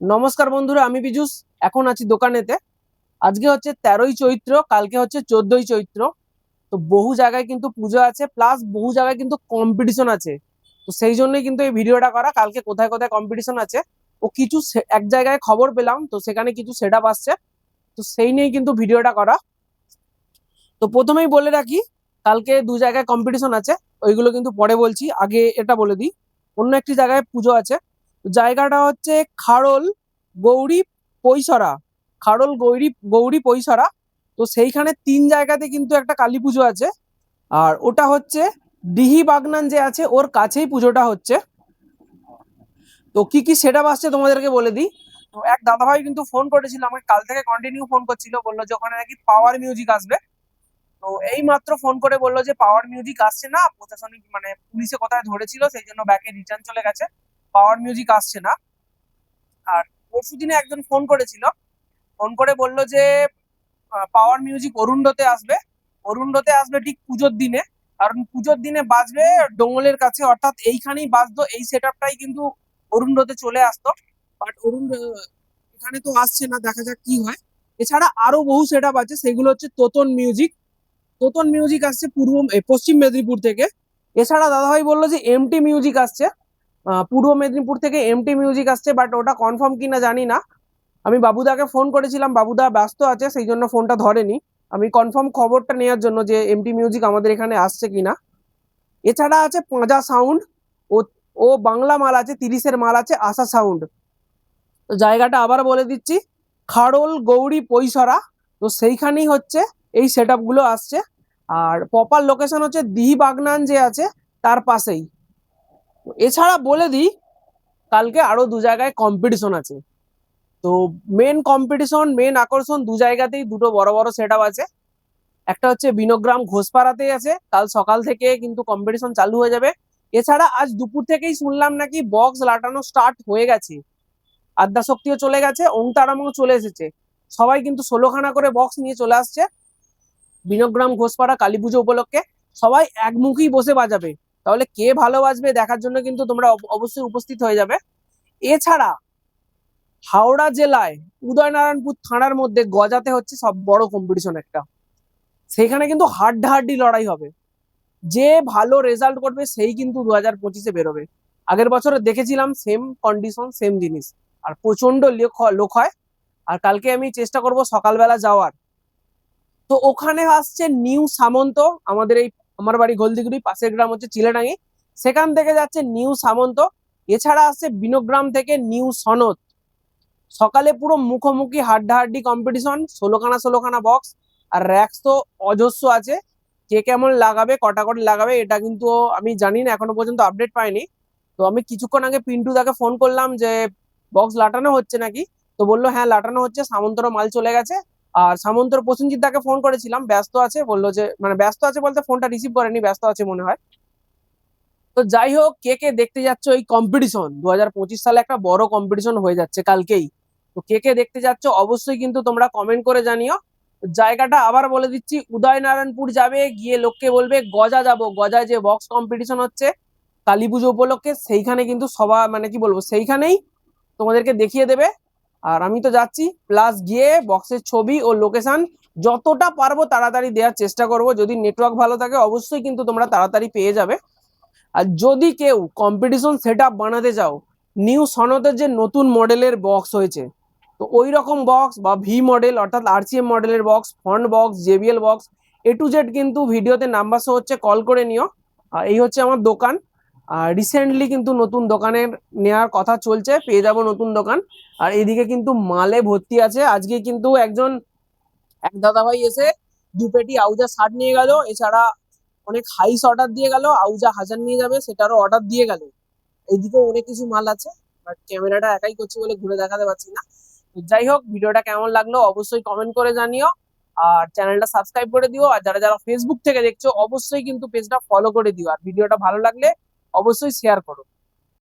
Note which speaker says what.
Speaker 1: নমস্কার বন্ধুরা, আমি বিজুস। এখন আছি দোকানেতে। আজকে হচ্ছে তেরোই চৈত্র, কালকে হচ্ছে চোদ্দই চৈত্র। তো বহু জায়গায় কিন্তু পুজো আছে প্লাস বহু জায়গায় কিন্তু কম্পিটিশন আছে। তো সেই জন্যই কিন্তু এই ভিডিওটা করা। কালকে কোথায় কোথায় কম্পিটিশন আছে, ও কিছু এক জায়গায় খবর পেলাম, তো সেখানে কিছু সেট আপ আসছে। তো সেই নিয়েই কিন্তু ভিডিওটা করা। তো প্রথমেই বলে রাখি, কালকে দু জায়গায় কম্পিটিশন আছে, ওইগুলো কিন্তু পরে বলছি। আগে এটা বলে দিই, অন্য একটি জায়গায় পুজো আছে। জায়গাটা হচ্ছে খাড়ল গৌরী পৈসরা খাড়ল গৌরী গৌরী পৈসরা তো সেইখানে তিন জায়গাতে কিন্তু একটা কালী পুজো আছে। আর ওটা হচ্ছে ডিহি বাগনান যে আছে, ওর কাছেই পুজোটা হচ্ছে। তো কি কি সেটা আসছে তোমাদেরকে বলে দিই। তো এক দাদাভাই কিন্তু ফোন করেছিল, আমাকে কাল থেকে কন্টিনিউ ফোন করছিল। বলল যে ওখানে নাকি পাওয়ার মিউজিক আসবে। তো এই মাত্র ফোন করে বলল যে পাওয়ার মিউজিক আসছে না, প্রশাসনিক মানে পুলিশে কোথায় ধরেছিল, সেই জন্য ব্যাকে রিটার্ন চলে গেছে। পাওয়ার মিউজিক আসছে না। আর পরশু দিনে একজন ফোন করেছিল। ফোন করে বলল যে পাওয়ার মিউজিক অরুণ্ডতে আসবে। অরুণ্ডতে আসবে ঠিক পুজোর দিনে। কারণ পুজোর দিনে বাজবে ডোঙ্গলের কাছে। অর্থাৎ এইখানেই বাজতো, এই সেট আপটাই কিন্তু অরুণ্ডতে চলে আসতো। বাট অরুণ এখানে তো আসছে না, দেখা যাক কি হয়। এছাড়া আরও বহু সেট আপ আছে, সেগুলো হচ্ছে তোতন মিউজিক তোতন মিউজিক আসছে পূর্ব পশ্চিম মেদিনীপুর থেকে। এছাড়া দাদাভাই বলল যে এমটি মিউজিক আসছে। পূর্ব মেদিনীপুর থেকে এমটি মিউজিক আসছে বাট ওটা কনফার্ম কিনা জানি না। আমি বাবুদাকে ফোন করেছিলাম, বাবুদা ব্যস্ত আছে, সেই জন্য ফোনটা ধরেনি। আমি কনফার্ম খবরটা নেওয়ার জন্য যে এমটি মিউজিক আমাদের এখানে আসছে কিনা। এছাড়া আছে পাঁজা সাউন্ড ও ও বাংলা মাল আছে, তিরিশের মাল আছে, আশা সাউন্ড তো জায়গাটা আবার বলে দিচ্ছি খাড়ল গৌরী পৈসরা তো সেইখানেই হচ্ছে এই সেট আসছে। আর প্রপার লোকেশন হচ্ছে দিহি বাগনান যে আছে, তার পাশেই। এছাড়া বলে দিই, কালকে আরও দু জায়গায় কম্পিটিশন আছে। তো মেন কম্পিটিশন মেন আকর্ষণ দু জায়গাতেই দুটো বড় বড় সেট আছে। একটা হচ্ছে বিনোগ্রাম ঘোষপাড়াতেই আছে, কাল সকাল থেকে কিন্তু কম্পিটিশন চালু হয়ে যাবে। এছাড়া আজ দুপুর থেকেই শুনলাম নাকি বক্স লাটানো স্টার্ট হয়ে গেছে। আদ্যাশক্তিও চলে গেছে ওংতারামও চলে এসেছে। সবাই কিন্তু ষোলোখানা করে বক্স নিয়ে চলে আসছে। বিনোগ্রাম ঘোষপাড়া, কালী পুজো উপলক্ষে সবাই একমুখী বসে বাজাবে। তাহলে কে ভালোবাসবে দেখার জন্য কিন্তু তোমরা অব- অবশ্যই উপস্থিত হয়ে যাবে। এছাড়া হাওড়া জেলায় উদয়নারায়ণপুর থানার মধ্যে গজাতে হচ্ছে সব বড় কম্পিটিশন একটা। সেখানে কিন্তু হাড্ডাহাড্ডি লড়াই হবে। যে ভালো রেজাল্ট করবে সেই কিন্তু দু হাজার পঁচিশে বেরোবে। আগের বছরে দেখেছিলাম সেম কন্ডিশন সেম জিনিস। আর প্রচণ্ড লোক হয়। আর কালকে আমি চেষ্টা করব সকালবেলা যাওয়ার। তো ওখানে আসছে নিউ সামন্ত, আমাদের এই আমার বাড়ি গোলদিগুড়ি, পাশের গ্রাম হচ্ছে চিলেডাঙ্গি। সেখান থেকে যাচ্ছে নিউ সামন্ত। এছাড়া আসছে বিনোগ্রাম থেকে নিউ সনদ। সকালে পুরো মুখোমুখি হাড্ডাহাড্ডি কম্পিটিশন ষোলোখানা ষোলোখানা বক্স আর র্যাক্স তো অজস্র আছে। কে কেমন লাগাবে, কটা করে লাগাবে, এটা কিন্তু আমি জানি না, এখনও পর্যন্ত আপডেট পাইনি। তো আমি কিছুক্ষণ আগে পিন্টু দাকে ফোন করলাম যে বক্স লাটানো হচ্ছে নাকি? তো বলল হ্যাঁ লাটানো হচ্ছে সামন্তর মাল চলে গেছে। আর সামন্তর প্রসেনজিৎ দাকে ফোন করেছিলাম, ব্যস্ত আছে, বলল যে মানে ব্যস্ত আছে বলতে ফোনটা রিসিভ করেনি, ব্যস্ত আছে মনে হয়। তো যাই হোক, কে কে দেখতে যাচ্ছ ওই কম্পিটিশন দু হাজার পঁচিশ সালে একটা বড় কম্পিটিশন হয়ে যাচ্ছে কালকেই। তো কে কে দেখতে যাচ্ছ অবশ্যই কিন্তু তোমরা কমেন্ট করে জানিও। জায়গাটা আবার বলে দিচ্ছি, উদয়নারায়ণপুর যাবে, গিয়ে লোককে বলবে, গজা যাব। গজায় যে বক্স কম্পিটিশন হচ্ছে কালী পুজো উপলক্ষে সেইখানে কিন্তু সবা মানে কি বলব, সেইখানেই তোমাদেরকে দেখিয়ে দেবে। আর আমি তো যাচ্ছি প্লাস গিয়ে বক্সের ছবি ও লোকেশন যতটা পারব তাড়াতাড়ি দেওয়ার চেষ্টা করব। যদি নেটওয়ার্ক ভালো থাকে, অবশ্যই কিন্তু তোমরা তাড়াতাড়ি পেয়ে যাবে। আর যদি কেউ কম্পিটিশন সেট বানাতে চাও নিউ সনতের যে নতুন মডেলের বক্স হয়েছে, তো ওই রকম বক্স বা ভি মডেল অর্থাৎ আরসিএম মডেলের box font box JBL box A to Z কিন্তু ভিডিওতে নাম্বার শো হচ্ছে কল করে নিও। এই হচ্ছে আমার দোকান। আর রিসেন্টলি কিন্তু নতুন দোকানের নেওয়ার কথা চলছে, পেয়ে যাব নতুন দোকান। আর এদিকে কিন্তু মালে ভর্তি আছে। আজকে কিন্তু একজন, এক দাদাভাই এসে দু পেটি আউজা শার্ট নিয়ে গেল। এছাড়া অনেক হাইস অর্ডার দিয়ে গেল। আউজা হাজার নিয়ে যাবে, সেটারও অর্ডার দিয়ে গেল। এইদিকেও অনেক কিছু মাল আছে বাট ক্যামেরাটা একাই করছি বলে ঘুরে দেখাতে পারছি না। যাই হোক, ভিডিওটা কেমন লাগল অবশ্যই কমেন্ট করে জানিও। আর চ্যানেলটা সাবস্ক্রাইব করে দিও। আর যারা যারা ফেসবুক থেকে দেখছ, অবশ্যই কিন্তু পেজটা ফলো করে দিও। আর ভিডিওটা ভালো লাগলে অবশ্যই শেয়ার করো।